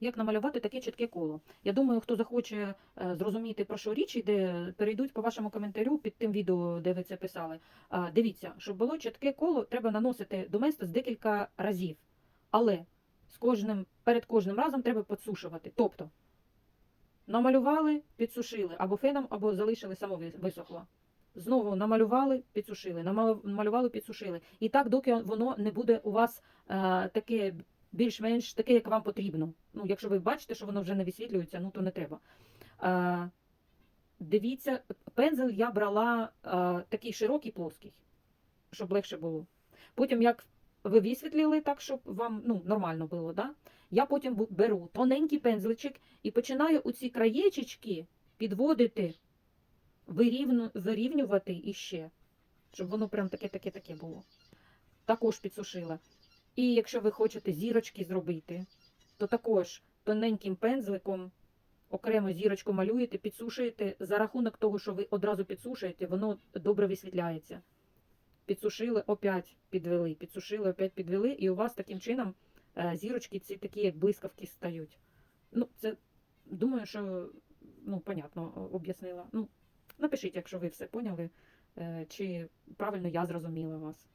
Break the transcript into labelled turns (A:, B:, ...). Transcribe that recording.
A: Як намалювати таке чітке коло? Я думаю, хто захоче е, зрозуміти, про що річ йде, перейдуть по вашому коментарю під тим відео, де ви це писали. Дивіться, щоб було чітке коло, треба наносити доместос декілька разів. Але з кожним, перед кожним разом треба підсушувати. Тобто намалювали, підсушили, або феном, або залишили само висохло. Знову намалювали, підсушили, намалювали, підсушили. І так, доки воно не буде у вас е, таке більш-менш таке, як вам потрібно. Ну, якщо ви бачите, що воно вже не висвітлюється, ну то не треба. Е, дивіться, пензель я брала е, такий широкий, плоский, щоб легше було. Потім, як ви висвітлили так, щоб вам ну, нормально було, да? я потім беру тоненький пензличок і починаю у ці краєчечки підводити, вирівну, вирівнювати іще, щоб воно прям таке-таке-таке було. Також підсушила. І якщо ви хочете зірочки зробити, то також тоненьким пензликом окремо зірочку малюєте, підсушуєте. За рахунок того, що ви одразу підсушуєте, воно добре висвітляється. Підсушили, опять підвели, підсушили, опять підвели, і у вас таким чином е, зірочки ці такі, як блискавки стають. Ну, це думаю, що ну, понятно об'яснила. Ну, напишіть, якщо ви все поняли, е, чи правильно я зрозуміла вас.